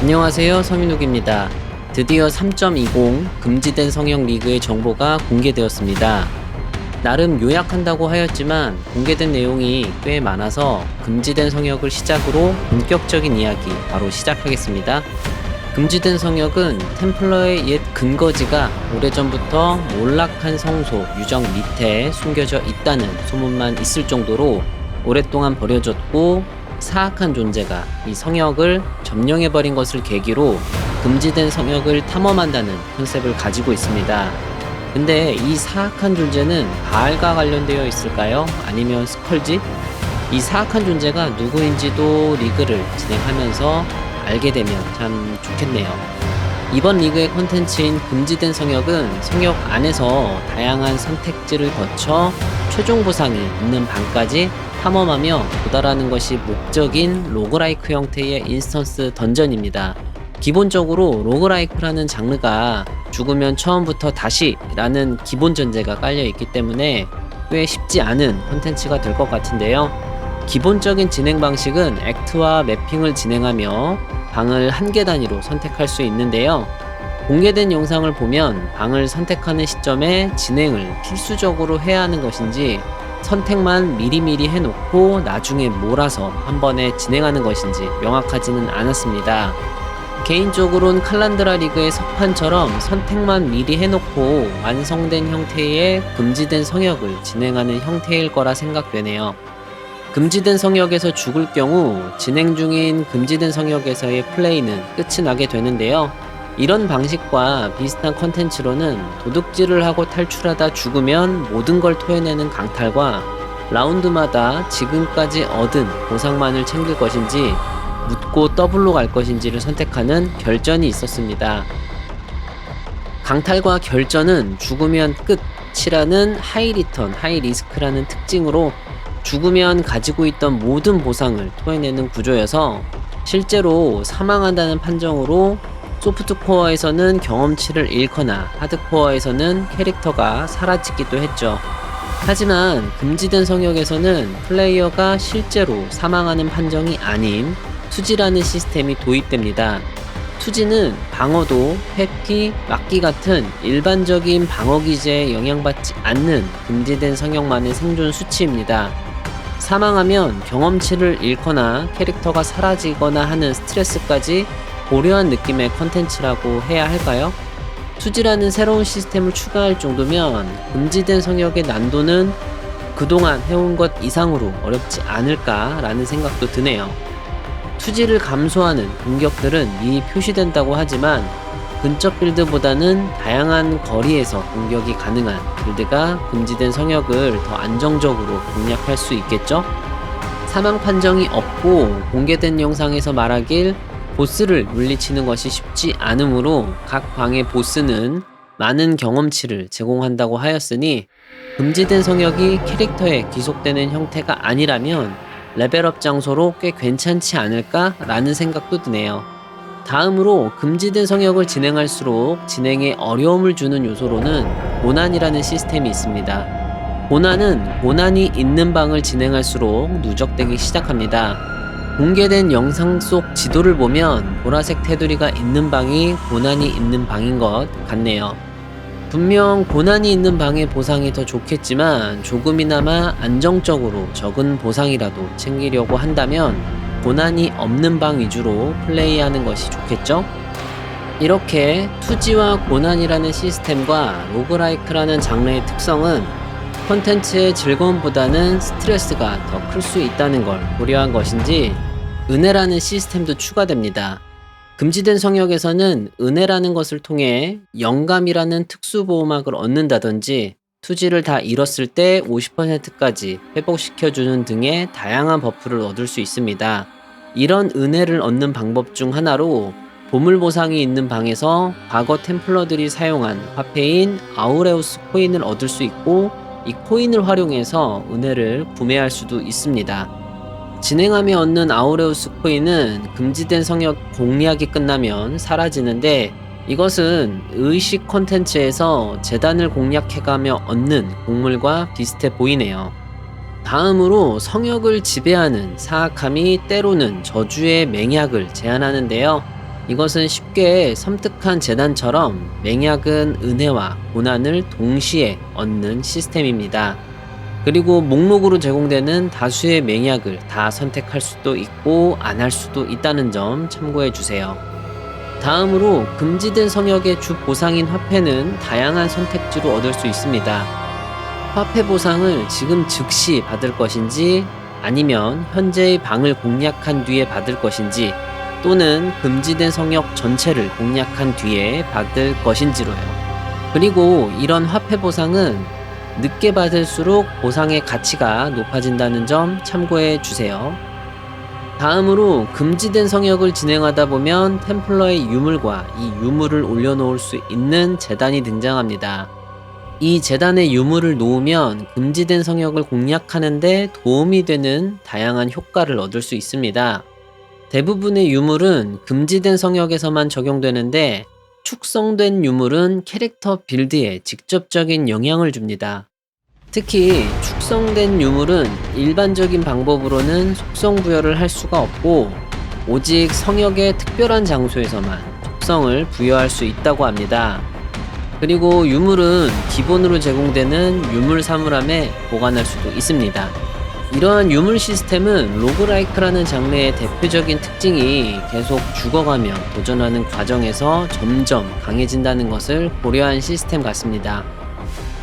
안녕하세요. 서민욱입니다. 드디어 3.20 금지된 성형 리그의 정보가 공개되었습니다. 나름 요약한다고 하였지만 공개된 내용이 꽤 많아서 금지된 성역을 시작으로 본격적인 이야기 바로 시작하겠습니다. 금지된 성역은 템플러의 옛 근거지가 오래전부터 몰락한 성소 유적 밑에 숨겨져 있다는 소문만 있을 정도로 오랫동안 버려졌고 사악한 존재가 이 성역을 점령해버린 것을 계기로 금지된 성역을 탐험한다는 컨셉을 가지고 있습니다. 근데 이 사악한 존재는 바알과 관련되어 있을까요? 아니면 스컬지? 이 사악한 존재가 누구인지도 리그를 진행하면서 알게 되면 참 좋겠네요. 이번 리그의 컨텐츠인 금지된 성역은 성역 안에서 다양한 선택지를 거쳐 최종 보상이 있는 방까지 탐험하며 도달하는 것이 목적인 로그라이크 형태의 인스턴스 던전입니다. 기본적으로 로그라이크라는 장르가 죽으면 처음부터 다시 라는 기본 전제가 깔려 있기 때문에 꽤 쉽지 않은 콘텐츠가 될 것 같은데요. 기본적인 진행 방식은 액트와 매핑을 진행하며 방을 한 개 단위로 선택할 수 있는데요. 공개된 영상을 보면 방을 선택하는 시점에 진행을 필수적으로 해야 하는 것인지 선택만 미리미리 해놓고 나중에 몰아서 한 번에 진행하는 것인지 명확하지는 않았습니다. 개인적으로는 칼란드라 리그의 석판처럼 선택만 미리 해놓고 완성된 형태의 금지된 성역을 진행하는 형태일 거라 생각되네요. 금지된 성역에서 죽을 경우 진행 중인 금지된 성역에서의 플레이는 끝이 나게 되는데요. 이런 방식과 비슷한 컨텐츠로는 도둑질을 하고 탈출하다 죽으면 모든 걸 토해내는 강탈과 라운드마다 지금까지 얻은 보상만을 챙길 것인지 묻고 더블로 갈 것인지를 선택하는 결전이 있었습니다. 강탈과 결전은 죽으면 끝이라는 하이 리턴, 하이 리스크라는 특징으로 죽으면 가지고 있던 모든 보상을 토해내는 구조여서 실제로 사망한다는 판정으로 소프트코어에서는 경험치를 잃거나 하드코어에서는 캐릭터가 사라지기도 했죠. 하지만 금지된 성역에서는 플레이어가 실제로 사망하는 판정이 아닌 투지라는 시스템이 도입됩니다. 투지는 방어도, 회피, 막기 같은 일반적인 방어 기제에 영향받지 않는 금지된 성역만의 생존 수치입니다. 사망하면 경험치를 잃거나 캐릭터가 사라지거나 하는 스트레스까지 고려한 느낌의 컨텐츠라고 해야 할까요? 투지라는 새로운 시스템을 추가할 정도면 금지된 성역의 난도는 그동안 해온 것 이상으로 어렵지 않을까라는 생각도 드네요. 투지를 감소하는 공격들은 이미 표시된다고 하지만 근접 빌드보다는 다양한 거리에서 공격이 가능한 빌드가 금지된 성역을 더 안정적으로 공략할 수 있겠죠? 사망 판정이 없고 공개된 영상에서 말하길 보스를 물리치는 것이 쉽지 않으므로 각 방의 보스는 많은 경험치를 제공한다고 하였으니 금지된 성역이 캐릭터에 귀속되는 형태가 아니라면 레벨업 장소로 꽤 괜찮지 않을까라는 생각도 드네요. 다음으로 금지된 성역을 진행할수록 진행에 어려움을 주는 요소로는 고난이라는 시스템이 있습니다. 고난은 고난이 있는 방을 진행할수록 누적되기 시작합니다. 공개된 영상 속 지도를 보면 보라색 테두리가 있는 방이 고난이 있는 방인 것 같네요. 분명 고난이 있는 방의 보상이 더 좋겠지만 조금이나마 안정적으로 적은 보상이라도 챙기려고 한다면 고난이 없는 방 위주로 플레이하는 것이 좋겠죠? 이렇게 투지와 고난이라는 시스템과 로그라이크라는 장르의 특성은 콘텐츠의 즐거움보다는 스트레스가 더 클 수 있다는 걸 고려한 것인지 은혜라는 시스템도 추가됩니다. 금지된 성역에서는 은혜라는 것을 통해 영감이라는 특수보호막을 얻는다든지 투지를 다 잃었을 때 50%까지 회복시켜주는 등의 다양한 버프를 얻을 수 있습니다. 이런 은혜를 얻는 방법 중 하나로 보물 보상이 있는 방에서 과거 템플러들이 사용한 화폐인 아우레우스 코인을 얻을 수 있고 이 코인을 활용해서 은혜를 구매할 수도 있습니다. 진행하며 얻는 아우레우스 코인은 금지된 성역 공략이 끝나면 사라지는데 이것은 의식 콘텐츠에서 재단을 공략해가며 얻는 곡물과 비슷해 보이네요. 다음으로 성역을 지배하는 사악함이 때로는 저주의 맹약을 제한하는데요. 이것은 쉽게 섬뜩한 재단처럼 맹약은 은혜와 고난을 동시에 얻는 시스템입니다. 그리고 목록으로 제공되는 다수의 맹약을 다 선택할 수도 있고 안 할 수도 있다는 점 참고해 주세요. 다음으로 금지된 성역의 주 보상인 화폐는 다양한 선택지로 얻을 수 있습니다. 화폐 보상을 지금 즉시 받을 것인지 아니면 현재의 방을 공략한 뒤에 받을 것인지 또는 금지된 성역 전체를 공략한 뒤에 받을 것인지로요. 그리고 이런 화폐 보상은 늦게 받을수록 보상의 가치가 높아진다는 점 참고해 주세요. 다음으로 금지된 성역을 진행하다 보면 템플러의 유물과 이 유물을 올려놓을 수 있는 재단이 등장합니다. 이 재단에 유물을 놓으면 금지된 성역을 공략하는데 도움이 되는 다양한 효과를 얻을 수 있습니다. 대부분의 유물은 금지된 성역에서만 적용되는데 축성된 유물은 캐릭터 빌드에 직접적인 영향을 줍니다. 특히 축성된 유물은 일반적인 방법으로는 속성 부여를 할 수가 없고 오직 성역의 특별한 장소에서만 속성을 부여할 수 있다고 합니다. 그리고 유물은 기본으로 제공되는 유물 사물함에 보관할 수도 있습니다. 이러한 유물 시스템은 로그라이크라는 장르의 대표적인 특징이 계속 죽어가며 도전하는 과정에서 점점 강해진다는 것을 고려한 시스템 같습니다.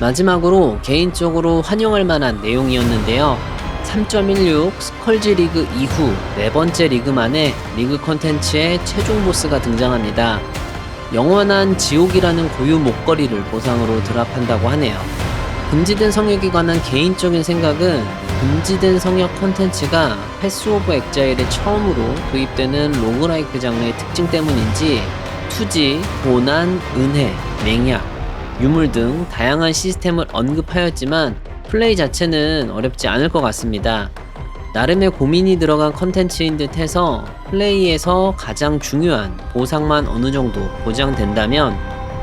마지막으로 개인적으로 환영할 만한 내용이었는데요. 3.16 스컬지 리그 이후 네 번째 리그 만에 리그 컨텐츠의 최종 보스가 등장합니다. 영원한 지옥이라는 고유 목걸이를 보상으로 드랍한다고 하네요. 금지된 성역에 관한 개인적인 생각은 금지된 성역 컨텐츠가 패스 오브 엑자일에 처음으로 도입되는 로그라이크 장르의 특징 때문인지 투지, 고난, 은혜, 맹약, 유물 등 다양한 시스템을 언급하였지만 플레이 자체는 어렵지 않을 것 같습니다. 나름의 고민이 들어간 컨텐츠인 듯 해서 플레이에서 가장 중요한 보상만 어느 정도 보장된다면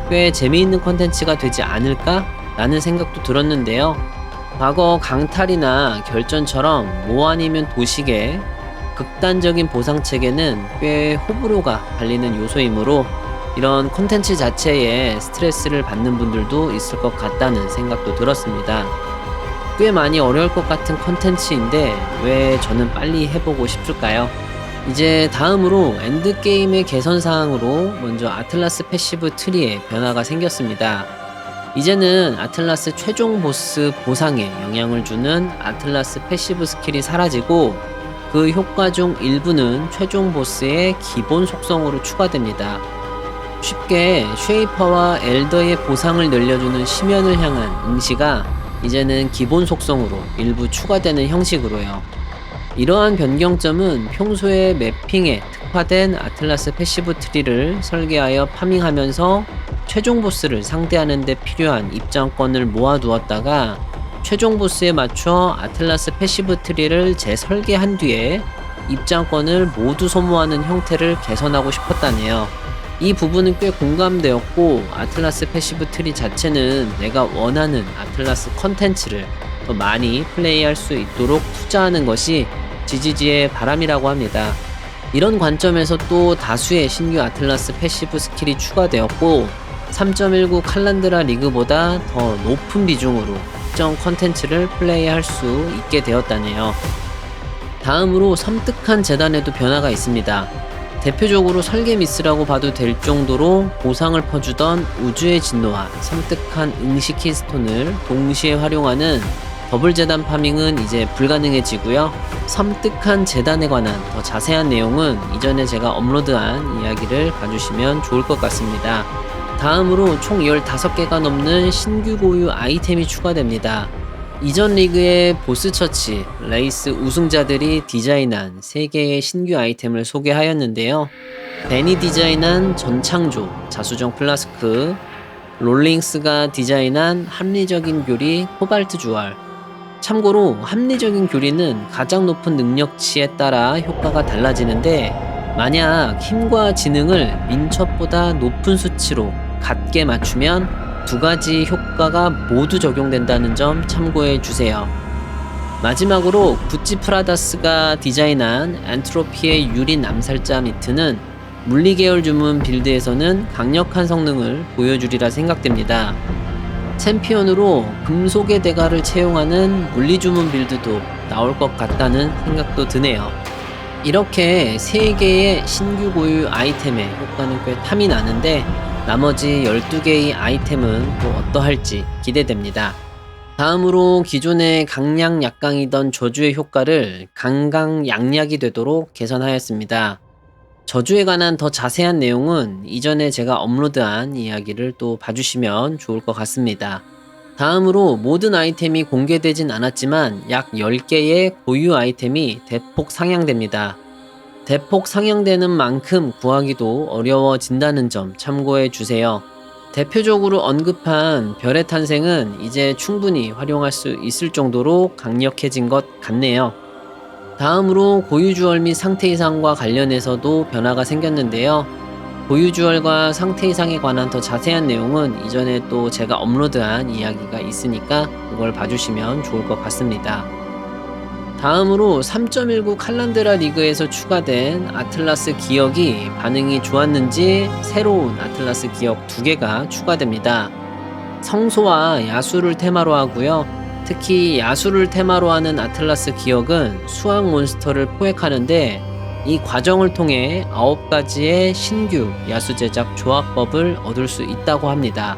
꽤 재미있는 컨텐츠가 되지 않을까? 라는 생각도 들었는데요. 과거 강탈이나 결전처럼 뭐 아니면 도식의 극단적인 보상 체계는 꽤 호불호가 갈리는 요소이므로 이런 콘텐츠 자체에 스트레스를 받는 분들도 있을 것 같다는 생각도 들었습니다. 꽤 많이 어려울 것 같은 콘텐츠인데 왜 저는 빨리 해보고 싶을까요? 이제 다음으로 엔드게임의 개선 사항으로 먼저 아틀라스 패시브 트리에 변화가 생겼습니다. 이제는 아틀라스 최종 보스 보상에 영향을 주는 아틀라스 패시브 스킬이 사라지고 그 효과 중 일부는 최종 보스의 기본 속성으로 추가됩니다. 쉽게 쉐이퍼와 엘더의 보상을 늘려주는 심연을 향한 응시가 이제는 기본 속성으로 일부 추가되는 형식으로요. 이러한 변경점은 평소에 매핑에 특화된 아틀라스 패시브 트리를 설계하여 파밍하면서 최종 보스를 상대하는 데 필요한 입장권을 모아두었다가 최종 보스에 맞춰 아틀라스 패시브 트리를 재설계한 뒤에 입장권을 모두 소모하는 형태를 개선하고 싶었다네요. 이 부분은 꽤 공감되었고 아틀라스 패시브 트리 자체는 내가 원하는 아틀라스 컨텐츠를 더 많이 플레이할 수 있도록 투자하는 것이 GGG의 바람이라고 합니다. 이런 관점에서 또 다수의 신규 아틀라스 패시브 스킬이 추가되었고 3.19 칼란드라 리그보다 더 높은 비중으로 특정 컨텐츠를 플레이할 수 있게 되었다네요. 다음으로 섬뜩한 재단에도 변화가 있습니다. 대표적으로 설계 미스라고 봐도 될 정도로 보상을 퍼주던 우주의 진노와 섬뜩한 응시 키스톤을 동시에 활용하는 더블 재단 파밍은 이제 불가능해지고요. 섬뜩한 재단에 관한 더 자세한 내용은 이전에 제가 업로드한 이야기를 봐주시면 좋을 것 같습니다. 다음으로 총 15개가 넘는 신규 고유 아이템이 추가됩니다. 이전 리그의 보스 처치, 레이스 우승자들이 디자인한 3개의 신규 아이템을 소개하였는데요. 베니 디자인한 전창조, 자수정 플라스크, 롤링스가 디자인한 합리적인 교리 코발트 주얼. 참고로 합리적인 교리는 가장 높은 능력치에 따라 효과가 달라지는데 만약 힘과 지능을 민첩보다 높은 수치로 같게 맞추면 두 가지 효과가 모두 적용된다는 점 참고해 주세요. 마지막으로 구찌 프라다스가 디자인한 엔트로피의 유린 암살자 미트는 물리 계열 주문 빌드에서는 강력한 성능을 보여주리라 생각됩니다. 챔피언으로 금속의 대가를 채용하는 물리 주문 빌드도 나올 것 같다는 생각도 드네요. 이렇게 3개의 신규 고유 아이템의 효과는 꽤 탐이 나는데 나머지 12개의 아이템은 또 어떠할지 기대됩니다. 다음으로 기존의 강약 약강이던 저주의 효과를 강강 양약이 되도록 개선하였습니다. 저주에 관한 더 자세한 내용은 이전에 제가 업로드한 이야기를 또 봐주시면 좋을 것 같습니다. 다음으로 모든 아이템이 공개되진 않았지만 약 10개의 고유 아이템이 대폭 상향됩니다. 대폭 상향되는 만큼 구하기도 어려워진다는 점 참고해 주세요. 대표적으로 언급한 별의 탄생은 이제 충분히 활용할 수 있을 정도로 강력해진 것 같네요. 다음으로 고유주얼 및 상태 이상과 관련해서도 변화가 생겼는데요. 고유주얼과 상태 이상에 관한 더 자세한 내용은 이전에 또 제가 업로드한 이야기가 있으니까 그걸 봐주시면 좋을 것 같습니다. 다음으로 3.19 칼란드라 리그에서 추가된 아틀라스 기억이 반응이 좋았는지 새로운 아틀라스 기억 두 개가 추가됩니다. 성소와 야수를 테마로 하고요. 특히 야수를 테마로 하는 아틀라스 기억은 수학 몬스터를 포획하는데 이 과정을 통해 9가지의 신규 야수 제작 조합법을 얻을 수 있다고 합니다.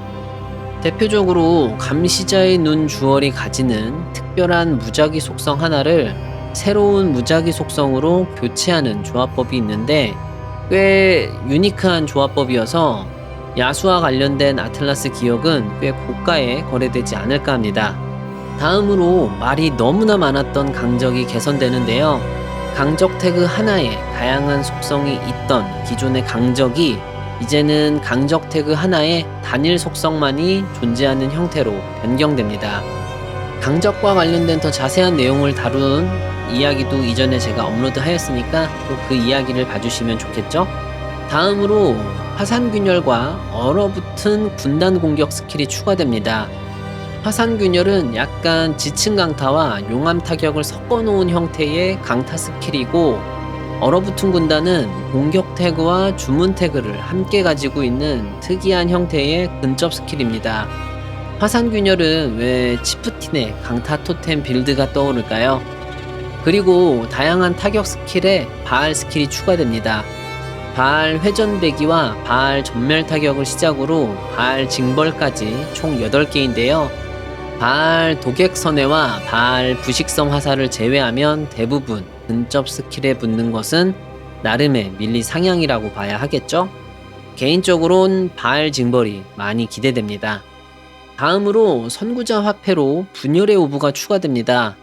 대표적으로 감시자의 눈 주얼이 가지는 특별한 무작위 속성 하나를 새로운 무작위 속성으로 교체하는 조합법이 있는데 꽤 유니크한 조합법이어서 야수와 관련된 아틀라스 기억은 꽤 고가에 거래되지 않을까 합니다. 다음으로 말이 너무나 많았던 강적이 개선되는데요. 강적 태그 하나에 다양한 속성이 있던 기존의 강적이 이제는 강적 태그 하나에 단일 속성만이 존재하는 형태로 변경됩니다. 강적과 관련된 더 자세한 내용을 다룬 이야기도 이전에 제가 업로드 하였으니까 또 그 이야기를 봐주시면 좋겠죠? 다음으로 화산균열과 얼어붙은 군단 공격 스킬이 추가됩니다. 화산균열은 약간 지층 강타와 용암 타격을 섞어 놓은 형태의 강타 스킬이고 얼어붙은 군단은 공격 태그와 주문 태그를 함께 가지고 있는 특이한 형태의 근접 스킬입니다. 화산 균열은 왜 치프틴의 강타 토템 빌드가 떠오를까요? 그리고 다양한 타격 스킬에 바알 스킬이 추가됩니다. 바알 회전 배기와 바알 전멸 타격을 시작으로 바알 징벌까지 총 8개인데요. 바알 도객 선회와 바알 부식성 화살을 제외하면 대부분 근접 스킬에 붙는 것은 나름의 밀리 상향이라고 봐야 하겠죠? 개인적으론 바알 징벌이 많이 기대됩니다. 다음으로 선구자 화폐로 분열의 오브가 추가됩니다.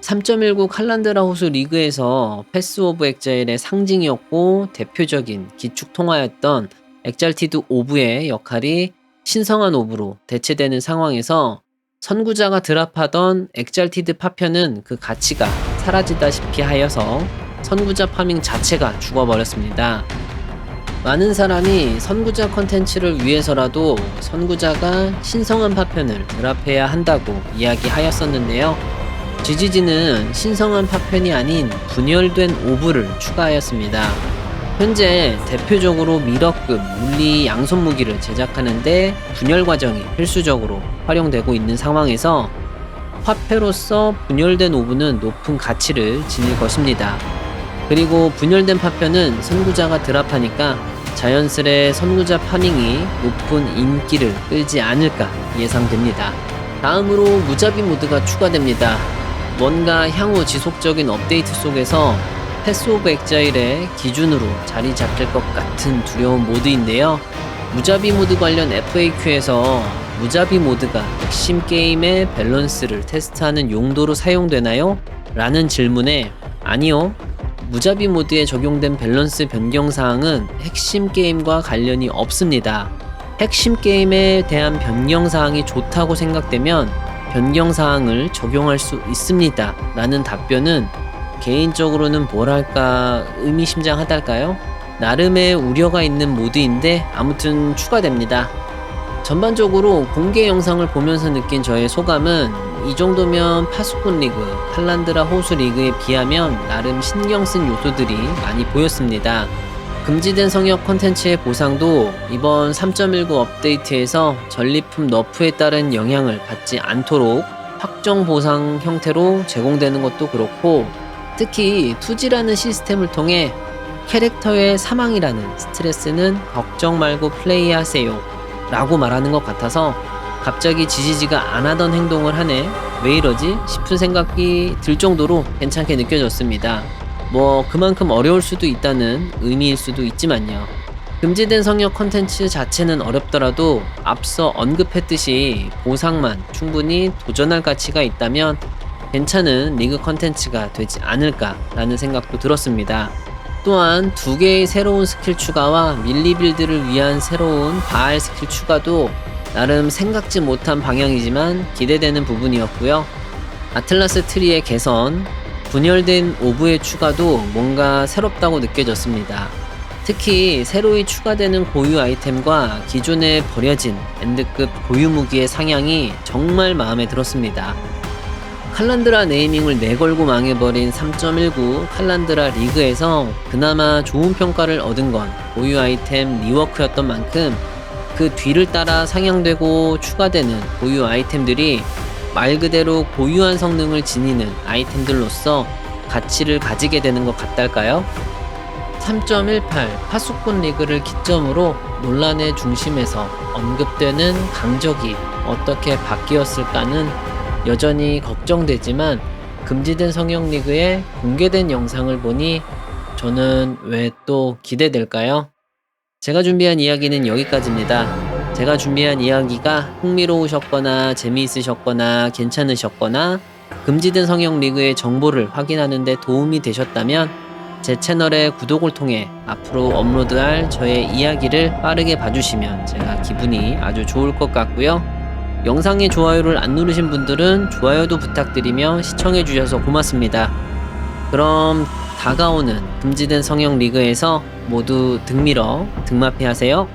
3.19 칼란드라 호수 리그에서 패스 오브 엑자일의 상징이었고 대표적인 기축 통화였던 엑잘티드 오브의 역할이 신성한 오브로 대체되는 상황에서 선구자가 드랍하던 엑잘티드 파편은 그 가치가 사라지다시피 하여서 선구자 파밍 자체가 죽어버렸습니다. 많은 사람이 선구자 컨텐츠를 위해서라도 선구자가 신성한 파편을 드랍해야 한다고 이야기하였었는데요. GGG는 신성한 파편이 아닌 분열된 오브를 추가하였습니다. 현재 대표적으로 미러급 물리 양손 무기를 제작하는데 분열 과정이 필수적으로 활용되고 있는 상황에서 화폐로서 분열된 오브는 높은 가치를 지닐 것입니다. 그리고 분열된 파편은 선구자가 드랍하니까 자연스레 선구자 파밍이 높은 인기를 끌지 않을까 예상됩니다. 다음으로 무자비 모드가 추가됩니다. 뭔가 향후 지속적인 업데이트 속에서 패스 오브 엑자일의 기준으로 자리 잡힐 것 같은 두려운 모드인데요. 무자비 모드 관련 FAQ에서 무자비 모드가 핵심 게임의 밸런스를 테스트하는 용도로 사용되나요? 라는 질문에 아니요. 무자비 모드에 적용된 밸런스 변경 사항은 핵심 게임과 관련이 없습니다. 핵심 게임에 대한 변경 사항이 좋다고 생각되면 변경 사항을 적용할 수 있습니다. 라는 답변은 개인적으로는 뭐랄까 의미심장하달까요? 나름의 우려가 있는 모드인데 아무튼 추가됩니다. 전반적으로 공개 영상을 보면서 느낀 저의 소감은 이 정도면 파수꾼 리그, 칼란드라 호수 리그에 비하면 나름 신경 쓴 요소들이 많이 보였습니다. 금지된 성역 콘텐츠의 보상도 이번 3.19 업데이트에서 전리품 너프에 따른 영향을 받지 않도록 확정 보상 형태로 제공되는 것도 그렇고 특히 투지라는 시스템을 통해 캐릭터의 사망이라는 스트레스는 걱정 말고 플레이하세요 라고 말하는 것 같아서 갑자기 지지지가 안 하던 행동을 하네 왜 이러지 싶은 생각이 들 정도로 괜찮게 느껴졌습니다. 뭐 그만큼 어려울 수도 있다는 의미일 수도 있지만요. 금지된 성역 컨텐츠 자체는 어렵더라도 앞서 언급했듯이 보상만 충분히 도전할 가치가 있다면 괜찮은 리그 컨텐츠가 되지 않을까라는 생각도 들었습니다. 또한 두 개의 새로운 스킬 추가와 밀리 빌드를 위한 새로운 바알 스킬 추가도 나름 생각지 못한 방향이지만 기대되는 부분이었고요. 아틀라스 트리의 개선, 분열된 오브의 추가도 뭔가 새롭다고 느껴졌습니다. 특히 새로이 추가되는 고유 아이템과 기존에 버려진 엔드급 고유 무기의 상향이 정말 마음에 들었습니다. 칼란드라 네이밍을 내걸고 망해버린 3.19 칼란드라 리그에서 그나마 좋은 평가를 얻은 건 고유 아이템 리워크였던 만큼 그 뒤를 따라 상향되고 추가되는 고유 아이템들이 말 그대로 고유한 성능을 지니는 아이템들로서 가치를 가지게 되는 것 같달까요? 3.18 파수꾼 리그를 기점으로 논란의 중심에서 언급되는 강적이 어떻게 바뀌었을까는 여전히 걱정되지만 금지된 성형 리그의 공개된 영상을 보니 저는 왜 또 기대될까요? 제가 준비한 이야기는 여기까지입니다. 제가 준비한 이야기가 흥미로우셨거나 재미있으셨거나 괜찮으셨거나 금지된 성형 리그의 정보를 확인하는 데 도움이 되셨다면 제 채널의 구독을 통해 앞으로 업로드할 저의 이야기를 빠르게 봐주시면 제가 기분이 아주 좋을 것 같고요. 영상에 좋아요를 안 누르신 분들은 좋아요도 부탁드리며 시청해주셔서 고맙습니다. 그럼 다가오는 금지된 성형 리그에서 모두 등밀어 등마피 하세요.